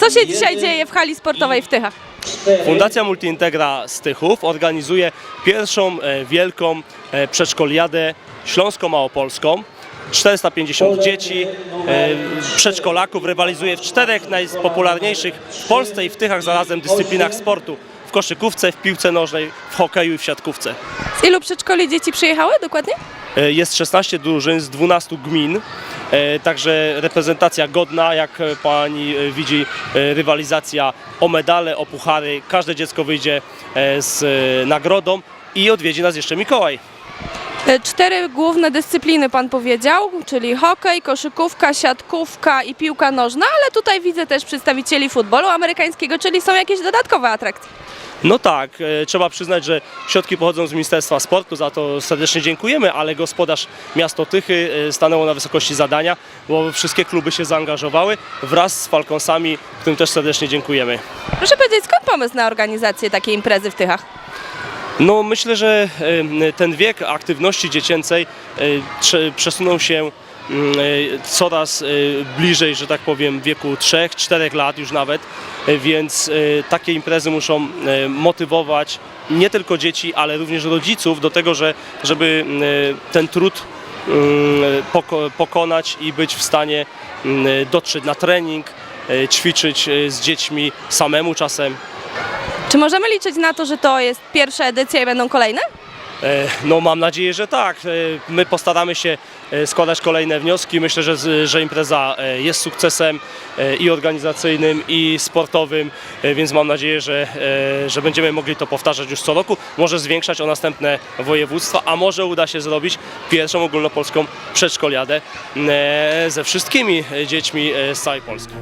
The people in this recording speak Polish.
Co się dzisiaj dzieje w hali sportowej w Tychach? Fundacja Multiintegra z Tychów organizuje pierwszą e, wielką e, przedszkoliadę śląsko-małopolską. 450 dzieci, e, przedszkolaków rywalizuje w czterech najpopularniejszych w Polsce i w Tychach zarazem dyscyplinach sportu. W koszykówce, w piłce nożnej, w hokeju i w siatkówce. Z ilu przedszkoli dzieci przyjechały dokładnie? Jest 16 drużyn z 12 gmin, także reprezentacja godna, jak e, pani e, widzi, e, rywalizacja o medale, o puchary. Każde dziecko wyjdzie e, z e, nagrodą i odwiedzi nas jeszcze Mikołaj. E, Cztery główne dyscypliny pan powiedział, czyli hokej, koszykówka, siatkówka i piłka nożna, ale tutaj widzę też przedstawicieli futbolu amerykańskiego, czyli są jakieś dodatkowe atrakcje. No tak, e, trzeba przyznać, że środki pochodzą z Ministerstwa Sportu, za to serdecznie dziękujemy, ale gospodarz miasto Tychy e, stanęło na wysokości zadania, bo wszystkie kluby się zaangażowały wraz z Falconsami, którym też serdecznie dziękujemy. Proszę powiedzieć, skąd pomysł na organizację takiej imprezy w Tychach? No myślę, że ten wiek aktywności dziecięcej e, przesunął się coraz e, bliżej, że tak powiem, wieku 3-4 lat już nawet, e, więc takie imprezy muszą motywować nie tylko dzieci, ale również rodziców do tego, że, żeby ten trud poko- pokonać i być w stanie dotrzeć na trening, ćwiczyć z dziećmi samemu czasem. Czy możemy liczyć na to, że to jest pierwsza edycja i będą kolejne? E, No mam nadzieję, że tak. E, My postaramy się e, składać kolejne wnioski. Myślę, że, że impreza jest sukcesem i organizacyjnym, i sportowym, więc mam nadzieję, że, że będziemy mogli to powtarzać już co roku. Może zwiększać o następne województwa, a może uda się zrobić pierwszą ogólnopolską przedszkoliadę ze wszystkimi dziećmi z całej Polski.